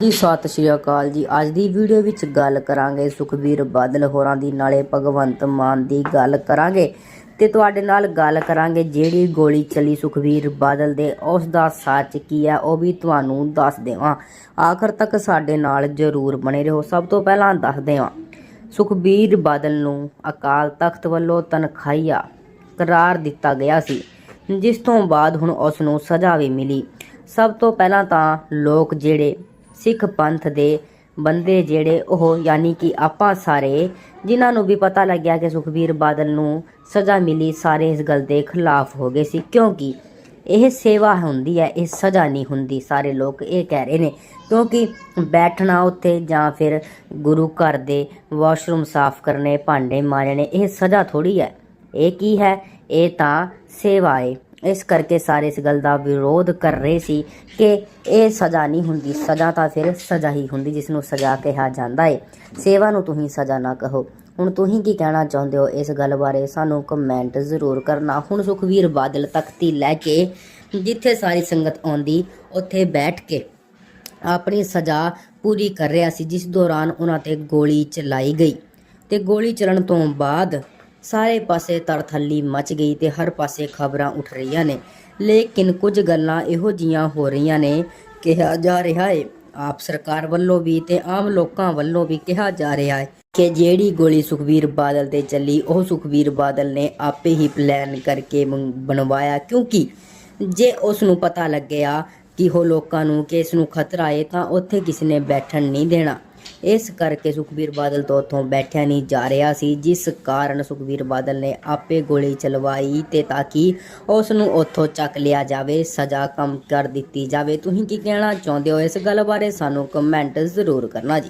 ਜੀ, ਸਤਿ ਸ਼੍ਰੀ ਅਕਾਲ ਜੀ। ਅੱਜ ਦੀ ਵੀਡੀਓ ਵਿੱਚ ਗੱਲ ਕਰਾਂਗੇ ਸੁਖਬੀਰ ਬਾਦਲ ਹੋਰਾਂ ਦੀ, ਨਾਲੇ ਭਗਵੰਤ ਮਾਨ ਦੀ ਗੱਲ ਕਰਾਂਗੇ। ਤੇ ਤੁਹਾਡੇ ਨਾਲ ਗੱਲ ਕਰਾਂਗੇ ਜਿਹੜੀ ਗੋਲੀ ਚਲੀ ਸੁਖਬੀਰ ਬਾਦਲ ਦੇ, ਉਸ ਦਾ ਸੱਚ ਕੀ ਹੈ, ਉਹ ਵੀ ਤੁਹਾਨੂੰ ਦੱਸ ਦੇਵਾਂ। ਆਖਰ ਤੱਕ ਸਾਡੇ ਨਾਲ ਜਰੂਰ ਬਣੇ ਰਹੋ। ਸਭ ਤੋਂ ਪਹਿਲਾਂ ਦੱਸ ਦੇਵਾਂ ਸੁਖਬੀਰ ਬਾਦਲ ਨੂੰ ਅਕਾਲ ਤਖਤ ਵੱਲੋਂ ਤਨਖਾਹੀਆ ਕਰਾਰ ਦਿੱਤਾ ਗਿਆ ਸੀ, ਜਿਸ ਤੋਂ ਬਾਅਦ ਹੁਣ ਉਸ ਨੂੰ ਸਜ਼ਾ ਵੀ ਮਿਲੀ। ਸਭ ਤੋਂ ਪਹਿਲਾਂ ਤਾਂ ਲੋਕ ਜਿਹੜੇ ਸਿੱਖ ਪੰਥ ਦੇ ਬੰਦੇ ਜਿਹੜੇ ਉਹ ਯਾਨੀ ਕਿ ਆਪਾਂ ਸਾਰੇ, ਜਿਨ੍ਹਾਂ ਨੂੰ ਵੀ ਪਤਾ ਲੱਗਿਆ ਕਿ ਸੁਖਬੀਰ ਬਾਦਲ ਨੂੰ ਸਜ਼ਾ ਮਿਲੀ, ਸਾਰੇ ਇਸ ਗੱਲ ਦੇ ਖਿਲਾਫ ਹੋ ਗਏ ਸੀ। ਕਿਉਂਕਿ ਇਹ ਸੇਵਾ ਹੁੰਦੀ ਹੈ, ਇਹ ਸਜ਼ਾ ਨਹੀਂ ਹੁੰਦੀ, ਸਾਰੇ ਲੋਕ ਇਹ ਕਹਿ ਰਹੇ ਨੇ। ਕਿਉਂਕਿ ਬੈਠਣਾ ਉੱਥੇ ਜਾਂ ਫਿਰ ਗੁਰੂ ਘਰ ਦੇ ਵਾਸ਼ਰੂਮ ਸਾਫ਼ ਕਰਨੇ, ਭਾਂਡੇ ਮਾਰਨੇ ਇਹ ਸਜ਼ਾ ਥੋੜੀ ਹੈ। ਇਹ ਕੀ ਹੈ? ਇਹ ਤਾਂ ਸੇਵਾ ਹੈ। ਇਸ ਕਰਕੇ ਸਾਰੇ ਇਸ ਗੱਲ ਦਾ ਵਿਰੋਧ ਕਰ ਰਹੇ ਸੀ ਕਿ ਇਹ ਸਜ਼ਾ ਨਹੀਂ ਹੁੰਦੀ। ਸਜ਼ਾ ਤਾਂ ਫਿਰ ਸਜ਼ਾ ਹੀ ਹੁੰਦੀ ਜਿਸ ਨੂੰ ਸਜ਼ਾ ਕਿਹਾ ਜਾਂਦਾ ਹੈ ਸੇਵਾ ਨੂੰ ਤੁਸੀਂ ਸਜ਼ਾ ਨਾ ਕਹੋ। ਹੁਣ ਤੁਸੀਂ ਕੀ ਕਹਿਣਾ ਚਾਹੁੰਦੇ ਹੋ? ਇਸ ਗੱਲ ਬਾਰੇ ਸਾਨੂੰ ਕਮੈਂਟ ਜ਼ਰੂਰ ਕਰਨਾ। ਹੁਣ ਸੁਖਵੀਰ ਬਾਦਲ ਤਖਤੀ ਲੈ ਕੇ ਜਿੱਥੇ ਸਾਰੀ ਸੰਗਤ ਆਉਂਦੀ, ਉੱਥੇ ਬੈਠ ਕੇ ਆਪਣੀ ਸਜ਼ਾ ਪੂਰੀ ਕਰ ਰਿਹਾ ਸੀ, ਜਿਸ ਦੌਰਾਨ ਉਹਨਾਂ ਤੇ ਗੋਲੀ ਚਲਾਈ ਗਈ। ਤੇ ਗੋਲੀ ਚੱਲਣ ਤੋਂ ਬਾਅਦ ਸਾਰੇ ਪਾਸੇ ਤਰਥੱਲੀ ਮਚ ਗਈ ਤੇ ਹਰ ਪਾਸੇ ਖਬਰਾਂ ਉੱਠ ਰਹੀਆਂ ਨੇ। ਲੇਕਿਨ ਕੁਝ ਗੱਲਾਂ ਇਹੋ ਜੀਆਂ ਹੋ ਰਹੀਆਂ ਨੇ ਕਿਹਾ ਜਾ ਰਿਹਾ ਹੈ ਆਪ ਸਰਕਾਰ ਵੱਲੋਂ ਵੀ ਤੇ ਆਮ ਲੋਕਾਂ ਵੱਲੋਂ ਵੀ ਕਿਹਾ ਜਾ ਰਿਹਾ ਹੈ ਕਿ ਜਿਹੜੀ ਗੋਲੀ ਸੁਖਵੀਰ ਬਾਦਲ ਤੇ ਚੱਲੀ, ਉਹ ਸੁਖਵੀਰ ਬਾਦਲ ਨੇ ਆਪੇ ਹੀ ਪਲਾਨ ਕਰਕੇ ਬਣਵਾਇਆ। ਕਿਉਂਕਿ ਜੇ ਉਸ ਨੂੰ ਪਤਾ ਲੱਗਿਆ ਕਿ ਉਹ ਲੋਕਾਂ ਨੂੰ ਕਿ ਇਸ ਨੂੰ ਖਤਰਾ ਹੈ ਤਾਂ ਉੱਥੇ ਕਿਸੇ ਨੇ ਬੈਠਣ ਨਹੀਂ ਦੇਣਾ। ਇਸ ਕਰਕੇ ਸੁਖਬੀਰ ਬਾਦਲ ਤੋਂ ਉੱਥੋਂ ਬੈਠਿਆ ਨਹੀਂ ਜਾ ਰਿਹਾ ਸੀ, ਜਿਸ ਕਾਰਨ ਸੁਖਬੀਰ ਬਾਦਲ ਨੇ ਆਪੇ ਗੋਲੀ ਚਲਵਾਈ ਤੇ ਤਾਂ ਕਿ ਉਸ ਨੂੰ ਉੱਥੋਂ ਚੱਕ ਲਿਆ ਜਾਵੇ, ਸਜ਼ਾ ਕਮ ਕਰ ਦਿੱਤੀ ਜਾਵੇ। ਤੁਸੀਂ ਕੀ ਕਹਿਣਾ ਚਾਹੁੰਦੇ ਹੋ? ਇਸ ਗੱਲ ਬਾਰੇ ਸਾਨੂੰ ਕਮੈਂਟ ਜ਼ਰੂਰ ਕਰਨਾ ਜੀ।